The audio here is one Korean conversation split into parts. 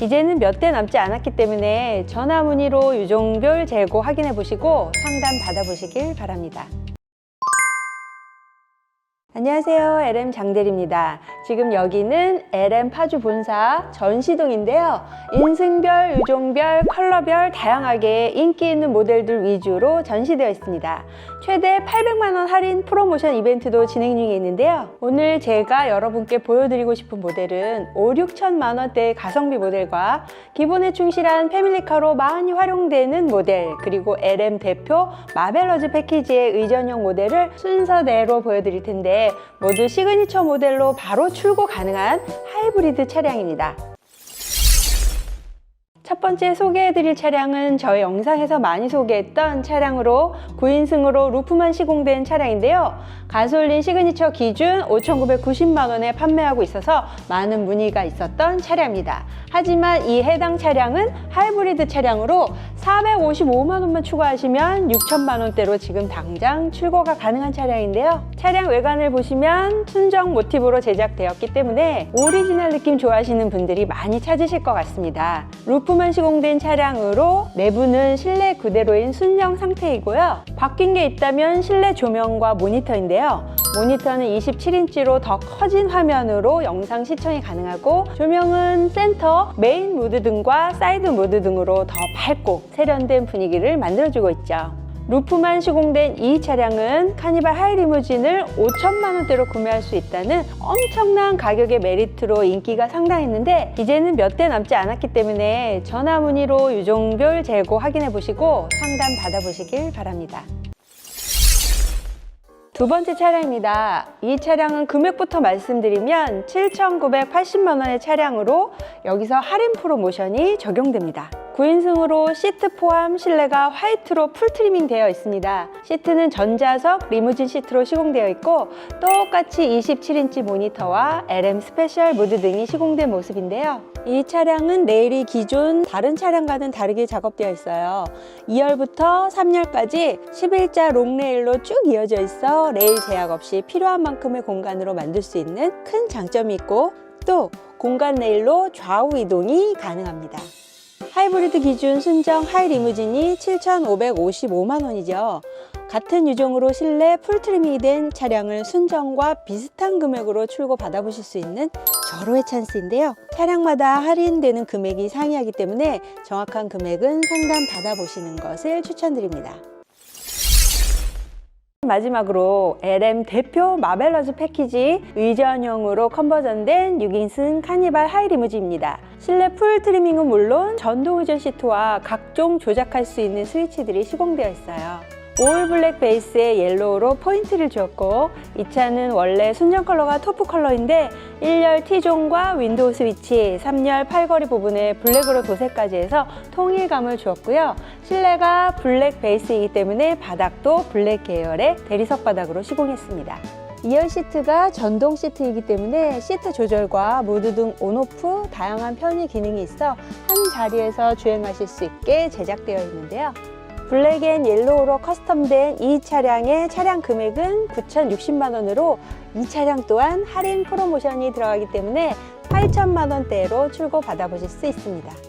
이제는 몇 대 남지 않았기 때문에 전화 문의로 유종별 재고 확인해 보시고 상담 받아보시길 바랍니다. 안녕하세요. LM 장대리입니다. 지금 여기는 LM 파주 본사 전시동인데요. 인승별, 유종별, 컬러별 다양하게 인기 있는 모델들 위주로 전시되어 있습니다. 최대 800만원 할인 프로모션 이벤트도 진행 중에 있는데요. 오늘 제가 여러분께 보여드리고 싶은 모델은 5, 6천만원대의 가성비 모델과 기본에 충실한 패밀리카로 많이 활용되는 모델 그리고 LM 대표 마벨러즈 패키지의 의전형 모델을 순서대로 보여드릴 텐데 모두 시그니처 모델로 바로 출고 가능한 하이브리드 차량입니다. 첫 번째 소개해드릴 차량은 저희 영상에서 많이 소개했던 차량으로 9인승으로 루프만 시공된 차량인데요. 가솔린 시그니처 기준 5,990만원에 판매하고 있어서 많은 문의가 있었던 차량입니다. 하지만 이 해당 차량은 하이브리드 차량으로 455만원만 추가하시면 6천만원대로 지금 당장 출고가 가능한 차량인데요. 차량 외관을 보시면 순정 모티브로 제작되었기 때문에 오리지널 느낌 좋아하시는 분들이 많이 찾으실 것 같습니다. 루프만 시공된 차량으로 내부는 실내 그대로인 순정 상태이고요. 바뀐 게 있다면 실내 조명과 모니터인데요. 모니터는 27인치로 더 커진 화면으로 영상 시청이 가능하고 조명은 센터, 메인 모드 등과 사이드 모드 등으로 더 밝고 세련된 분위기를 만들어주고 있죠. 루프만 시공된 이 차량은 카니발 하이리무진을 5천만 원대로 구매할 수 있다는 엄청난 가격의 메리트로 인기가 상당했는데 이제는 몇 대 남지 않았기 때문에 전화 문의로 유종별 재고 확인해 보시고 상담 받아보시길 바랍니다. 두 번째 차량입니다. 이 차량은 금액부터 말씀드리면 7,980만 원의 차량으로 여기서 할인 프로모션이 적용됩니다. 9인승으로 시트 포함 실내가 화이트로 풀 트리밍 되어 있습니다. 시트는 전자석 리무진 시트로 시공되어 있고 똑같이 27인치 모니터와 LM 스페셜 무드 등이 시공된 모습인데요. 이 차량은 레일이 기존 다른 차량과는 다르게 작업되어 있어요. 2열부터 3열까지 11자 롱레일로 쭉 이어져 있어 레일 제약 없이 필요한 만큼의 공간으로 만들 수 있는 큰 장점이 있고 또 공간 레일로 좌우 이동이 가능합니다. 하이브리드 기준 순정 하이 리무진이 7,555만 원이죠. 같은 유종으로 실내 풀 트리밍이 된 차량을 순정과 비슷한 금액으로 출고 받아보실 수 있는 절호의 찬스인데요. 차량마다 할인되는 금액이 상이하기 때문에 정확한 금액은 상담 받아보시는 것을 추천드립니다. 마지막으로 LM 대표 마벨러즈 패키지 의전형으로 컨버전된 6인승 카니발 하이리무진입니다. 실내 풀 트리밍은 물론 전동 의전 시트와 각종 조작할 수 있는 스위치들이 시공되어 있어요. 올 블랙 베이스에 옐로우로 포인트를 주었고 이 차는 원래 순정 컬러가 토프 컬러인데 1열 T존과 윈도우 스위치, 3열 팔걸이 부분에 블랙으로 도색까지 해서 통일감을 주었고요. 실내가 블랙 베이스이기 때문에 바닥도 블랙 계열의 대리석 바닥으로 시공했습니다. 2열 시트가 전동 시트이기 때문에 시트 조절과 모드 등 온오프 다양한 편의 기능이 있어 한 자리에서 주행하실 수 있게 제작되어 있는데요. 블랙 앤 옐로우로 커스텀된 이 차량의 차량 금액은 9,060만 원으로 이 차량 또한 할인 프로모션이 들어가기 때문에 8천만 원대로 출고 받아보실 수 있습니다.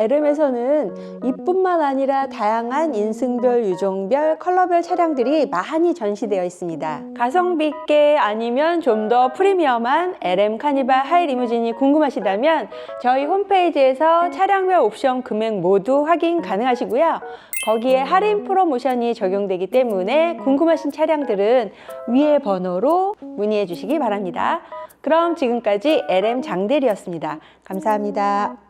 자, LM에서는 이뿐만 아니라 다양한 인승별, 유종별, 컬러별 차량들이 많이 전시되어 있습니다. 가성비 있게 아니면 좀 더 프리미엄한 LM 카니발 하이 리무진이 궁금하시다면 저희 홈페이지에서 차량별 옵션 금액 모두 확인 가능하시고요. 거기에 할인 프로모션이 적용되기 때문에 궁금하신 차량들은 위의 번호로 문의해 주시기 바랍니다. 그럼 지금까지 LM 장대리였습니다. 감사합니다.